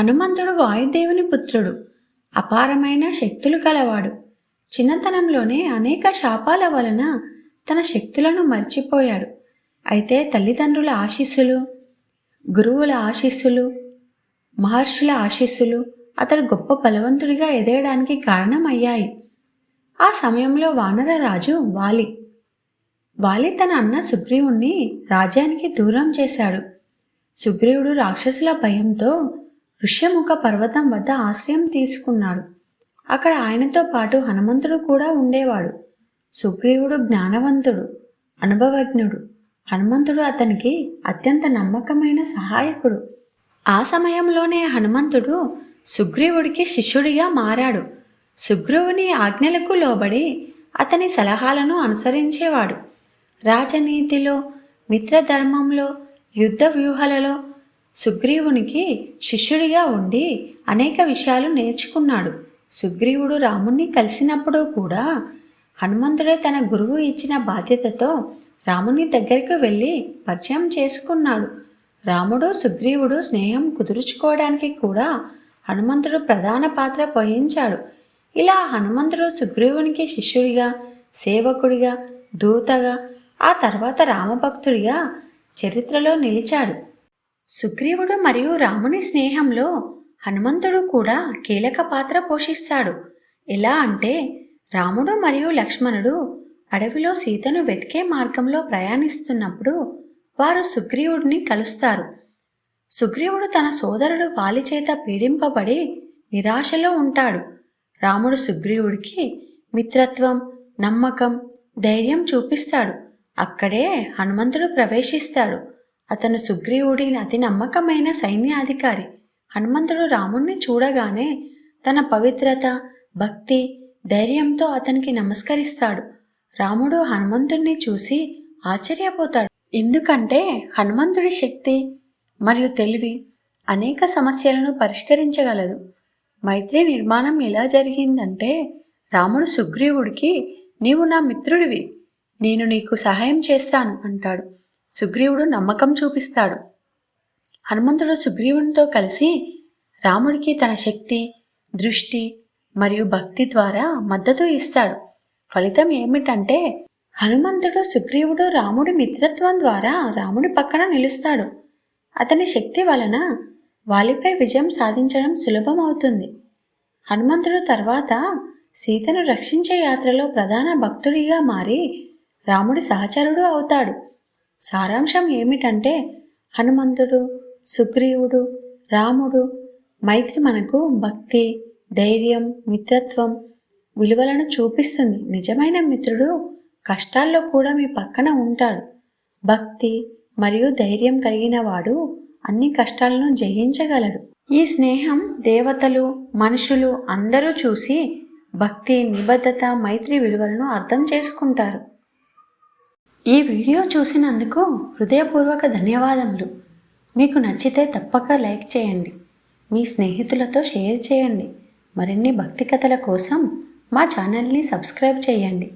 హనుమంతుడు వాయుదేవుని పుత్రుడు అపారమైన శక్తులు కలవాడు. చిన్నతనంలోనే అనేక శాపాల వలన తన శక్తులను మర్చిపోయాడు. అయితే తల్లిదండ్రుల ఆశీస్సులు గురువుల ఆశీస్సులు మహర్షుల ఆశీస్సులు అతడు గొప్ప బలవంతుడిగా ఎదగడానికి కారణమయ్యాయి. ఆ సమయంలో వానర రాజు వాలి. వాలి తన అన్న సుగ్రీవుణ్ణి రాజ్యానికి దూరం చేశాడు. సుగ్రీవుడు రాక్షసుల భయంతో ఋష్యముఖ పర్వతం వద్ద ఆశ్రయం తీసుకున్నాడు. అక్కడ ఆయనతో పాటు హనుమంతుడు కూడా ఉండేవాడు. సుగ్రీవుడు జ్ఞానవంతుడు అనుభవజ్ఞుడు. హనుమంతుడు అతనికి అత్యంత నమ్మకమైన సహాయకుడు. ఆ సమయంలోనే హనుమంతుడు సుగ్రీవుడికి శిష్యుడిగా మారాడు. సుగ్రీవుని ఆజ్ఞలకు లోబడి అతని సలహాలను అనుసరించేవాడు. రాజనీతిలో మిత్రధర్మంలో యుద్ధ వ్యూహాలలో సుగ్రీవునికి శిష్యుడిగా ఉండి అనేక విషయాలు నేర్చుకున్నాడు. సుగ్రీవుడు రాముణ్ణి కలిసినప్పుడు కూడా హనుమంతుడే తన గురువు ఇచ్చిన బాధ్యతతో రాముని దగ్గరికి వెళ్ళి పరిచయం చేసుకున్నాడు. రాముడు సుగ్రీవుడు స్నేహం కుదుర్చుకోవడానికి కూడా హనుమంతుడు ప్రధాన పాత్ర వహించాడు ఇలా హనుమంతుడు సుగ్రీవునికి శిష్యుడిగా సేవకుడిగా దూతగా ఆ తర్వాత రామభక్తుడిగా చరిత్రలో నిలిచాడు. సుగ్రీవుడు మరియు రాముని స్నేహంలో హనుమంతుడు కూడా కీలక పాత్ర పోషిస్తాడు. ఎలా అంటే రాముడు మరియు లక్ష్మణుడు అడవిలో సీతను వెతికే మార్గంలో ప్రయాణిస్తున్నప్పుడు వారు సుగ్రీవుడిని కలుస్తారు. సుగ్రీవుడు తన సోదరుడు వాలి చేత పీడింపబడి నిరాశలో ఉంటాడు. రాముడు సుగ్రీవుడికి మిత్రత్వం నమ్మకం ధైర్యం చూపిస్తాడు. అక్కడే హనుమంతుడు ప్రవేశిస్తాడు. అతను సుగ్రీవుడి అతి నమ్మకమైన సైన్యాధికారి. హనుమంతుడు రాముణ్ణి చూడగానే తన పవిత్రత భక్తి ధైర్యంతో అతనికి నమస్కరిస్తాడు. రాముడు హనుమంతుణ్ణి చూసి ఆశ్చర్యపోతాడు. ఎందుకంటే హనుమంతుడి శక్తి మరియు తెలివి అనేక సమస్యలను పరిష్కరించగలదు. మైత్రి నిర్మాణం ఎలా జరిగిందంటే రాముడు సుగ్రీవుడికి నీవు నా మిత్రుడివి నేను నీకు సహాయం చేస్తాను అంటాడు. సుగ్రీవుడు నమ్మకం చూపిస్తాడు. హనుమంతుడు సుగ్రీవునితో కలిసి రాముడికి తన శక్తి దృష్టి మరియు భక్తి ద్వారా మద్దతు ఇస్తాడు. ఫలితం ఏమిటంటే హనుమంతుడు సుగ్రీవుడు రాముడి మిత్రత్వం ద్వారా రాముడి పక్కన నిలుస్తాడు. అతని శక్తి వలన వాలిపై విజయం సాధించడం సులభం అవుతుంది హనుమంతుడు తర్వాత సీతను రక్షించే యాత్రలో ప్రధాన భక్తుడిగా మారి రాముడి సహచరుడు అవుతాడు. సారాంశం ఏమిటంటే హనుమంతుడు సుగ్రీవుడు రాముడు మైత్రి మనకు భక్తి ధైర్యం మిత్రత్వం విలువలను చూపిస్తుంది. నిజమైన మిత్రుడు కష్టాల్లో కూడా మీ పక్కన ఉంటాడు. భక్తి మరియు ధైర్యం కలిగిన వాడు అన్ని కష్టాలను జయించగలడు. ఈ స్నేహం దేవతలు మనుషులు అందరూ చూసి భక్తి నిబద్ధత మైత్రి విలువలను అర్థం చేసుకుంటారు. ఈ వీడియో చూసినందుకు హృదయపూర్వక ధన్యవాదములు. మీకు నచ్చితే తప్పక లైక్ చేయండి. మీ స్నేహితులతో షేర్ చేయండి. మరిన్ని భక్తి కథల కోసం మా ఛానల్ని సబ్స్క్రైబ్ చేయండి.